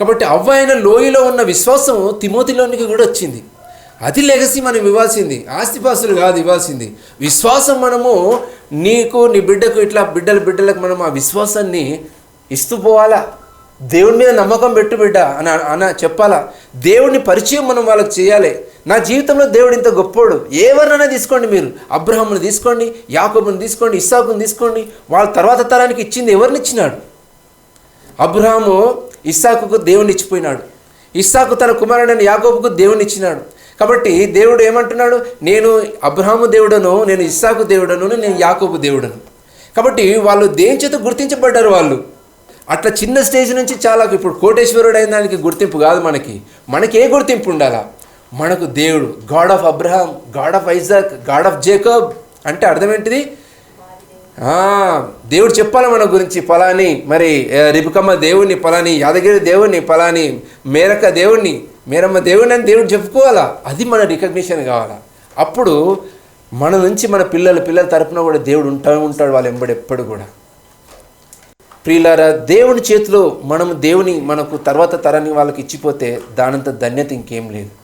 కాబట్టి అవ్వ అయిన లోయలో ఉన్న విశ్వాసం తిమోతిలోనికి కూడా వచ్చింది. అది లెగసీ మనం ఇవ్వాల్సింది. ఆస్తిపాస్తులు కాదు ఇవ్వాల్సింది. విశ్వాసం మనము నీకు నీ బిడ్డకు ఇట్లా బిడ్డల బిడ్డలకు మనం ఆ విశ్వాసాన్ని ఇస్తూ పోవాలా? దేవుని మీద నమ్మకం పెట్టు బిడ్డ అని అన చెప్పాలా? దేవుని పరిచయం మనం వాళ్ళకి చేయాలి. నా జీవితంలో దేవుడు ఇంత గొప్పోడు. ఎవరినైనా తీసుకోండి మీరు? అబ్రహంను తీసుకోండి యాకబుని తీసుకోండి ఇస్సాకుని తీసుకోండి. వాళ్ళ తర్వాత తరానికి ఇచ్చింది ఎవరిని ఇచ్చినాడు? అబ్రహాము ఇస్సాకుకు దేవుని ఇచ్చిపోయినాడు. ఇస్సాకు తన కుమారుడైన యాకోబుకు దేవుని ఇచ్చినాడు. కాబట్టి దేవుడు ఏమంటున్నాడు? నేను అబ్రహాము దేవుడను నేను ఇస్సాకు దేవుడను నేను యాకోబు దేవుడను. కాబట్టి వాళ్ళు దేని చేత గుర్తించబడ్డారు వాళ్ళు? అట్లా చిన్న స్టేజ్ నుంచి చాలా ఇప్పుడు కోటేశ్వరుడు అయిన దానికి గుర్తింపు కాదు మనకి. మనకి ఏ గుర్తింపు ఉండాలా? మనకు దేవుడు god of Abraham god of Isaac god of Jacob. అంటే అర్థం ఏంటిది? దేవుడు చెప్పాలి మన గురించి? పలాని మరి రిపుకమ్మ దేవుని పలాని యాదగిరి దేవుణ్ణి పలాని మేరక దేవుణ్ణి మేరమ్మ దేవుణ్ణి అని దేవుడు చెప్పుకోవాలా? అది మన రికగ్నిషన్ కావాలా? అప్పుడు మన నుంచి మన పిల్లల పిల్లల తరపున కూడా దేవుడు ఉంటా ఉంటాడు వాళ్ళు ఎంబడి ఎప్పుడు కూడా. ప్రియులారా దేవుని చేతిలో మనము దేవుని మనకు తర్వాత తరాన్ని వాళ్ళకి ఇచ్చిపోతే దానంత ధన్యత ఇంకేం లేదు.